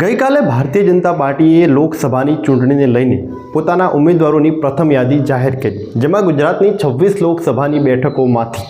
ગઈકાલે ભારતીય જનતા પાર્ટીએ લોકસભાની ચૂંટણીને લઈને પોતાના ઉમેદવારોની પ્રથમ યાદી જાહેર કરી, જેમાં ગુજરાતની છવ્વીસ લોકસભાની બેઠકોમાંથી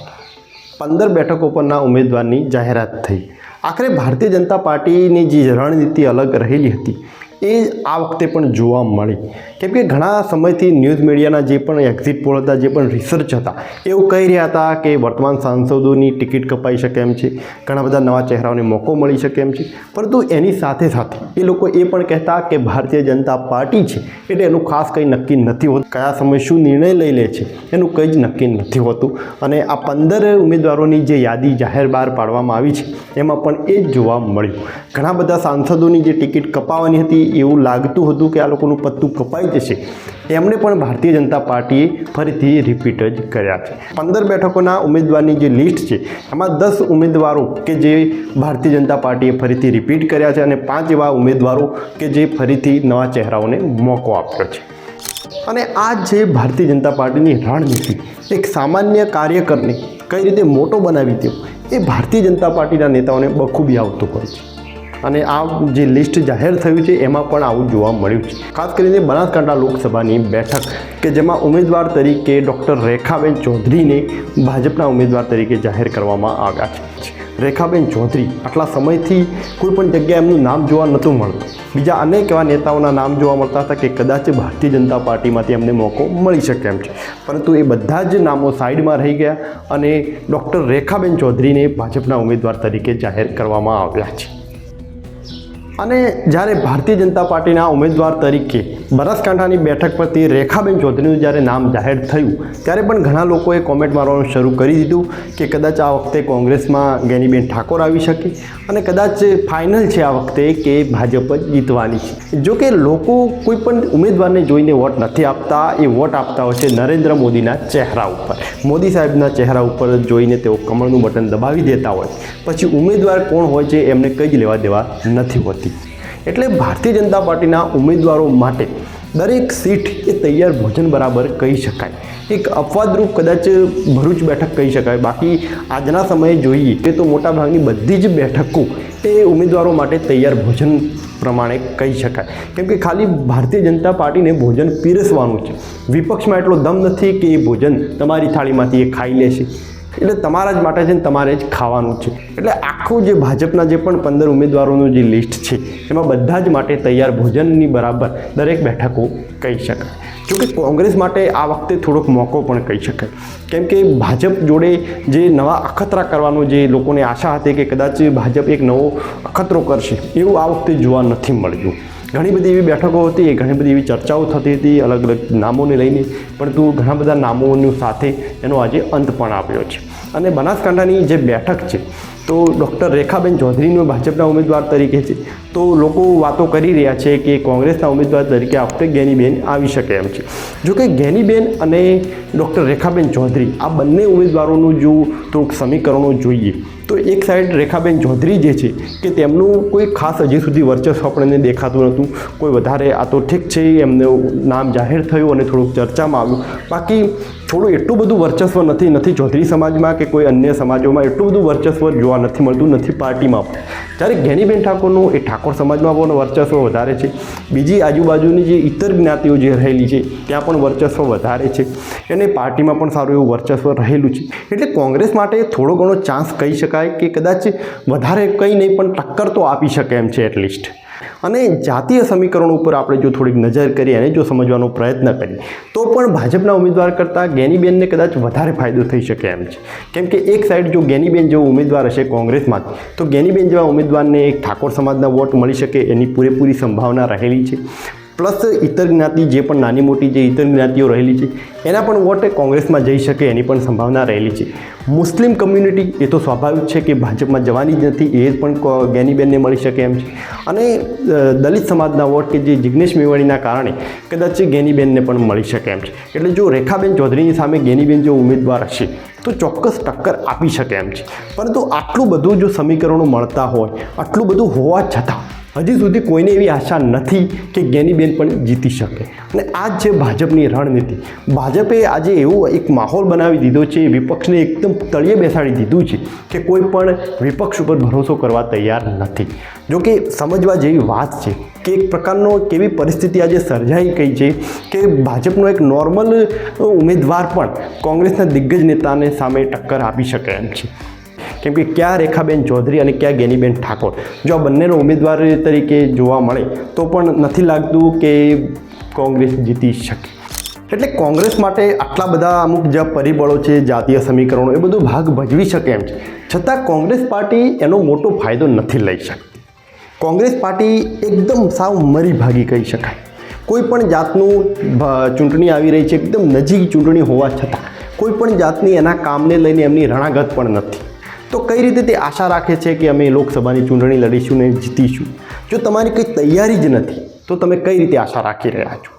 પંદર બેઠકો પરના ઉમેદવારની જાહેરાત થઈ. આખરે ભારતીય જનતા પાર્ટીની જે રણનીતિ અલગ રહેલી હતી એ આ વખતે પણ જોવા મળી. કેમ કે ઘણા સમયથી ન્યૂઝ મીડિયાના જે પણ એક્ઝિટ પોલ હતા, જે પણ રિસર્ચ હતા, એવું કહી રહ્યા હતા કે વર્તમાન સાંસદોની ટિકિટ કપાઈ શકે એમ છે, ઘણા બધા નવા ચહેરાઓને મોકો મળી શકે એમ છે. પરંતુ એની સાથે સાથે એ લોકો એ પણ કહેતા કે ભારતીય જનતા પાર્ટી છે, એટલે એનું ખાસ કંઈ નક્કી નથી હોતું. કયા સમય શું નિર્ણય લઈ લે છે, એનું કંઈ જ નક્કી નથી હોતું. અને આ પંદર ઉમેદવારોની જે યાદી જાહેર બહાર પાડવામાં આવી છે, એમાં પણ એ જ જોવા મળ્યું. ઘણા બધા સાંસદોની જે ટિકિટ કપાવવાની હતી એવું લાગતું હતું કે આ લોકોનું પત્તું કપાઈ જશે. એમણે પણ ભારતીય જનતા પાર્ટીએ ફરીથી રિપીટ જ કર્યા છે. પંદર બેઠકોના ઉમેદવારની જે લિસ્ટ છે, એમાં દસ ઉમેદવારો કે જે ભારતીય જનતા પાર્ટીએ ફરીથી રિપીટ કર્યા છે અને પાંચ એવા ઉમેદવારો કે જે ફરીથી નવા ચહેરાઓને મોકો આપ્યો છે. અને આ જે ભારતીય જનતા પાર્ટીની રણનીતિ, એક સામાન્ય કાર્યકરને કઈ રીતે મોટો બનાવી દો, એ ભારતીય જનતા પાર્ટીના નેતાઓને બખૂબી આવતું હોય છે. અને આ જે લિસ્ટ જાહેર થયું છે, એમાં પણ આવું જોવા મળ્યું છે. ખાસ કરીને બનાસકાંઠા લોકસભાની બેઠક, કે જેમાં ઉમેદવાર તરીકે ડૉક્ટર રેખાબેન ચૌધરીને ભાજપના ઉમેદવાર તરીકે જાહેર કરવામાં આવ્યા છે. રેખાબેન ચૌધરી, આટલા સમયથી કોઈ પણ જગ્યાએ એમનું નામ જોવા નહોતું મળતું. બીજા અનેક એવા નેતાઓના નામ જોવા મળતા હતા કે કદાચ ભારતીય જનતા પાર્ટીમાંથી એમને મોકો મળી શકે એમ છે. પરંતુ એ બધા જ નામો સાઈડમાં રહી ગયા અને ડૉક્ટર રેખાબેન ચૌધરીને ભાજપના ઉમેદવાર તરીકે જાહેર કરવામાં આવ્યા છે. અને જ્યારે ભારતીય જનતા પાર્ટીના ઉમેદવાર તરીકે બનાસકાંઠાની બેઠક પરથી રેખાબેન ચૌધરીનું જ્યારે નામ જાહેર થયું, ત્યારે પણ ઘણા લોકોએ કોમેન્ટ મારવાનું શરૂ કરી દીધું કે કદાચ આ વખતે કોંગ્રેસમાં ગેનીબેન ઠાકોર આવી શકે અને કદાચ ફાઇનલ છે આ વખતે કે ભાજપ જ જીતવાની છે. જો કે લોકો કોઈ પણ ઉમેદવારને જોઈને વોટ નથી આપતા, એ વોટ આપતા હોય છે નરેન્દ્ર મોદીના ચહેરા ઉપર. મોદી સાહેબના ચહેરા ઉપર જોઈને તેઓ કમળનું બટન દબાવી દેતા હોય. પછી ઉમેદવાર કોણ હોય છે એમને કંઈ જ લેવા દેવા નથી હોતી. એટલે ભારતીય જનતા પાર્ટીના ઉમેદવારો માટે દરેક સીટ એ તૈયાર ભોજન બરાબર કહી શકાય. એક અપવાદરૂપ કદાચ ભરૂચ બેઠક કહી શકાય. બાકી આજના સમયે જોઈએ કે તો મોટાભાગની બધી જ બેઠકો એ ઉમેદવારો માટે તૈયાર ભોજન પ્રમાણે કહી શકાય. કેમ કે ખાલી ભારતીય જનતા પાર્ટીને ભોજન પીરસવાનું છે. વિપક્ષમાં એટલો દમ નથી કે એ ભોજન તમારી થાળીમાંથી એ ખાઈ લેશે. એટલે તમારા જ માટે છે ને તમારે જ ખાવાનું છે. એટલે આખું જે ભાજપના જે પણ પંદર ઉમેદવારોનું જે લિસ્ટ છે, એમાં બધા જ માટે તૈયાર ભોજનની બરાબર દરેક બેઠકો કહી શકાય. જોકે કોંગ્રેસ માટે આ વખતે થોડોક મોકો પણ કહી શકાય. કેમ કે ભાજપ જોડે જે નવા અખતરા કરવાનો જે લોકોને આશા હતી કે કદાચ ભાજપ એક નવો અખતરો કરશે, એવું આ વખતે જોવા નથી મળ્યું. ઘણી બધી એવી બેઠકો હતી, ઘણી બધી એવી ચર્ચાઓ થતી હતી, અલગ અલગ નામોને લઈને, પરંતુ ઘણા બધા નામોની સાથે એનો આજે અંત પણ આવ્યો છે. અને બનાસકાંઠાની જે બેઠક છે તો ડૉક્ટર રેખાબેન ચૌધરીનો ભાજપના ઉમેદવાર તરીકે છે. તો લોકો વાતો કરી રહ્યા છે કે કોંગ્રેસના ઉમેદવાર તરીકે આપણે ગેનીબેન આવી શકે એમ છે. જો કે ગેનીબેન અને ડૉક્ટર રેખાબેન ચૌધરી આ બંને ઉમેદવારોનું જો થોડુંક સમીકરણો જોઈએ. તો એક સાઈડ રેખાબેન ચૌધરી જે છે કે તેમનું કોઈ ખાસ હજી સુધી વર્ચસ્વ આપણને દેખાતું નહોતું. કોઈ વધારે આ તો ઠીક છે, એમનું નામ જાહેર થયું અને થોડુંક ચર્ચામાં આવ્યું. બાકી થોડું એટલું બધું વર્ચસ્વ નથી નથી ચૌધરી સમાજમાં કે કોઈ અન્ય સમાજોમાં. એટલું બધું વર્ચસ્વ જોવા નથી મળતું, નથી પાર્ટીમાં. જ્યારે જ્ઞાનીબેન ઠાકોરનું એ ઠાકોર સમાજમાં પણ વર્ચસ્વ વધારે છે. બીજી આજુબાજુની જે ઇતર જ્ઞાતિઓ જે રહેલી છે, ત્યાં પણ વર્ચસ્વ વધારે છે. એને પાર્ટીમાં પણ સારું એવું વર્ચસ્વ રહેલું છે. એટલે કોંગ્રેસ માટે થોડો ઘણો ચાન્સ કહી શકાય કે કદાચ વધારે કંઈ નહીં, પણ ટક્કર તો આપી શકે એમ છે એટલીસ્ટ અને જાતીય સમીકરણો ઉપર આપણે જો થોડીક નજર કરીએ અને જો સમજવાનો પ્રયત્ન કરીએ, તો પણ ભાજપના ઉમેદવાર કરતાં ગેનીબેનને કદાચ વધારે ફાયદો થઈ શકે એમ છે. કેમ કે એક સાઈડ જો ગેનીબેન જેવો ઉમેદવાર હશે કોંગ્રેસમાંથી તો ગેનીબેન જેવા ઉમેદવારને એક ઠાકોર સમાજના વોટ મળી શકે એની પૂરેપૂરી સંભાવના રહેલી છે. પ્લસ ઇતર જ્ઞાતિ જે પણ નાની મોટી જે ઇતર જ્ઞાતિઓ રહેલી છે, એના પણ વોટ કોંગ્રેસમાં જઈ શકે એની પણ સંભાવના રહેલી છે. મુસ્લિમ કમ્યુનિટી એ તો સ્વાભાવિક છે કે ભાજપમાં જવાની જ નથી, એ પણ જ્ઞાનીબેનને મળી શકે એમ છે. અને દલિત સમાજના વોટ કે જે જિગ્નેશ મેવાણીના કારણે કદાચ ગેનીબેનને પણ મળી શકે એમ છે. એટલે જો રેખાબેન ચૌધરીની સામે ગેનીબેન જો ઉમેદવાર હશે, તો ચોક્કસ ટક્કર આપી શકે એમ છે. પરંતુ આટલું બધું જો સમીકરણો મળતા હોય, આટલું બધું હોવા છતાં હજી સુધી કોઈને એવી આશા નથી કે જ્ઞાનીબેન પણ જીતી શકે. અને આ જ છે ભાજપની રણનીતિ. ભાજપે આજે એવો એક માહોલ બનાવી દીધો છે, વિપક્ષને એકદમ તળિયે બેસાડી દીધું છે કે કોઈ પણ વિપક્ષ ઉપર ભરોસો કરવા તૈયાર નથી. જોકે સમજવા જેવી વાત છે કે એક પ્રકારનો કેવી પરિસ્થિતિ આજે સર્જાઈ ગઈ છે કે ભાજપનો એક નોર્મલ ઉમેદવાર પણ કોંગ્રેસના દિગ્ગજ નેતાને સામે ટક્કર આપી શકે એમ છે. કેમ કે ક્યાં રેખાબેન ચૌધરી અને ક્યાં ગેનીબેન ઠાકોર? જો આ બંનેનો ઉમેદવાર તરીકે જોવા મળે, તો પણ નથી લાગતું કે કોંગ્રેસ જીતી શકે. એટલે કોંગ્રેસ માટે આટલા બધા અમુક જે પરિબળો છે, જાતીય સમીકરણો, એ બધું ભાગ ભજવી શકે એમ છે. છતાં કોંગ્રેસ પાર્ટી એનો મોટો ફાયદો નથી લઈ શકતી કોંગ્રેસ પાર્ટી એકદમ સાવ મરી ભાગી કહી શકાય. કોઈ પણ જાતનું ચૂંટણી આવી રહી છે, એકદમ નજીક ચૂંટણી હોવા છતાં, કોઈ પણ જાતની એના કામને લઈને એમની રણાગત પણ નથી. તો કઈ રીતે તે આશા રાખે છે કે અમે લોકસભાની ચૂંટણી લડીશું ને જીતીશું? જો તમારી કંઈ તૈયારી જ નથી, તો તમે કઈ રીતે આશા રાખી રહ્યા છો?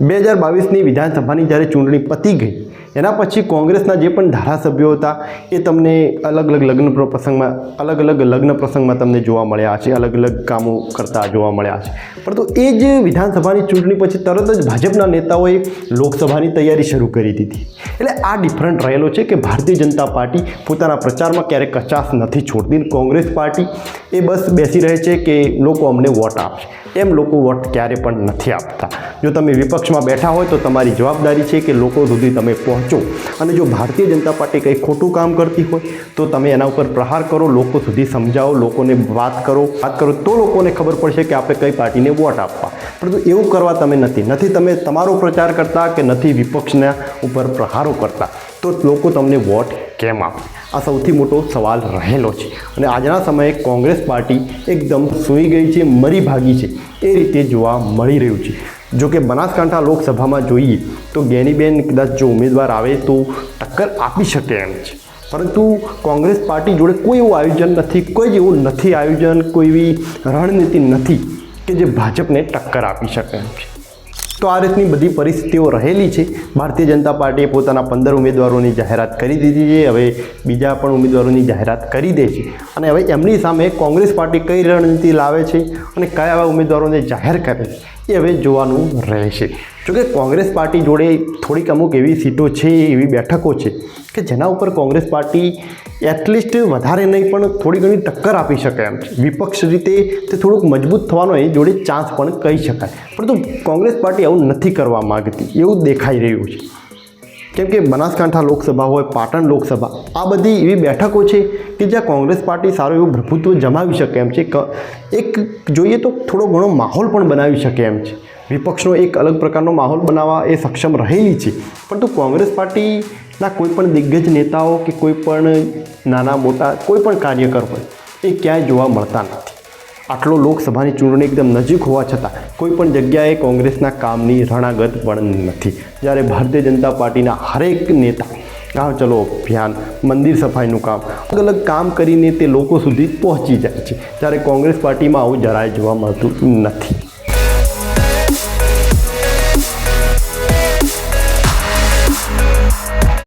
બે હજાર બાવીસની વિધાનસભાની જ્યારે ચૂંટણી પતી ગઈ એના પછી કોંગ્રેસના જે પણ ધારાસભ્યો હતા, એ તમને અલગ અલગ લગ્ન પ્ર- પ્રસંગમાં, અલગ અલગ લગ્ન પ્રસંગમાં તમને જોવા મળ્યા છે, અલગ અલગ કામો કરતા જોવા મળ્યા છે. પરંતુ એ જ વિધાનસભાની ચૂંટણી પછી તરત જ ભાજપના નેતાઓએ લોકસભાની તૈયારી શરૂ કરી દીધી. એટલે આ ડિફરન્ટ રહેલો છે કે ભારતીય જનતા પાર્ટી પોતાના પ્રચારમાં ક્યારેય કચાશ નથી છોડતી. કોંગ્રેસ પાર્ટી એ બસ બેસી રહે છે કે લોકો અમને વોટ આપશે. એમ લોકો વોટ ક્યારે પણ નથી આપતા. જો તમે વિપક્ષમાં બેઠા હોય તો તમારી જવાબદારી છે કે લોકો સુધી તમે પહોંચો. અને જો ભારતીય જનતા પાર્ટી કંઈ ખોટું કામ કરતી હોય, તો તમે એના ઉપર પ્રહાર કરો, લોકો સુધી સમજાવો, લોકોને વાત કરો વાત કરો, તો લોકોને ખબર પડશે કે આપણે કઈ પાર્ટીને વોટ આપવા. પરંતુ એવું કરવા તમે નથી. નથી તમે તમારો પ્રચાર કરતા કે નથી વિપક્ષના ઉપર પ્રહારો કરતા. તો લોકો તમને વોટ કેમ આપે? આ સૌથી મોટો સવાલ રહેલો છે. અને આજના સમયે કોંગ્રેસ પાર્ટી એકદમ સૂઈ ગઈ છે, મરી ભાગી છે. એ રીતે જોવા મળી રહ્યું છે. જો કે બનાસકાંઠા લોકસભામાં જોઈએ તો ગેનીબેન કદાચ જો ઉમેદવાર આવે તો ટક્કર આપી શકે એમ છે. પરંતુ કોંગ્રેસ પાર્ટી જોડે કોઈ એવું આયોજન નથી, કોઈ જ એવું નથી આયોજન, કોઈ એવી રણનીતિ નથી કે જે ભાજપને ટક્કર આપી શકે એમ છે. તો આ રીતની બધી પરિસ્થિતિઓ રહેલી છે. ભારતીય જનતા પાર્ટીએ પોતાના પંદર ઉમેદવારોની જાહેરાત કરી દીધી છે. હવે બીજા પણ ઉમેદવારોની જાહેરાત કરી દે છે. અને હવે એમની સામે કોંગ્રેસ પાર્ટી કઈ રણનીતિ લાવે છે અને કયા એવા ઉમેદવારોને જાહેર કરે છે? એ હવે જોવાનું રહેશે. જોકે કોંગ્રેસ પાર્ટી જોડે થોડીક અમુક એવી સીટો છે, એવી બેઠકો છે, કે જેના ઉપર કોંગ્રેસ પાર્ટી એટલીસ્ટ વધારે નહીં, પણ થોડી ઘણી ટક્કર આપી શકે એમ. છે વિપક્ષ રીતે તે થોડુંક મજબૂત થવાનો એ જોડે ચાન્સ પણ કહી શકાય. પરંતુ કોંગ્રેસ પાર્ટી આવું નથી કરવા માગતી. એવું દેખાઈ રહ્યું છે. કેમ કે બનાસકાંઠા લોકસભા હોય, પાટણ લોકસભા, આ બધી એવી બેઠકો છે કે જ્યાં કોંગ્રેસ પાર્ટી સારું એવું પ્રભુત્વ જમાવી શકે એમ છે. એક જોઈએ તો થોડો ઘણો માહોલ પણ બનાવી શકે એમ છે. વિપક્ષનો એક અલગ પ્રકારનો માહોલ બનાવવા એ સક્ષમ રહેલી છે. પરંતુ કોંગ્રેસ પાર્ટીના કોઈપણ દિગ્ગજ નેતાઓ કે કોઈ પણ નાના મોટા કોઈપણ કાર્યકર હોય, એ ક્યાંય જોવા મળતા નથી. આટલો લોકસભાની ચૂંટણી એકદમ નજીક હોવા છતાં કોઈ પણ જગ્યાએ કોંગ્રેસના કામની રણાગત પણ નથી. જ્યારે ભારતીય જનતા પાર્ટીના હરેક નેતા ગામ ચલો અભિયાન, મંદિર સફાઈનું કામ અલગ અલગ કામ કરીને તે લોકો સુધી પહોંચી જાય છે. જ્યારે કોંગ્રેસ પાર્ટીમાં આવું જરાય જોવા મળતું નથી.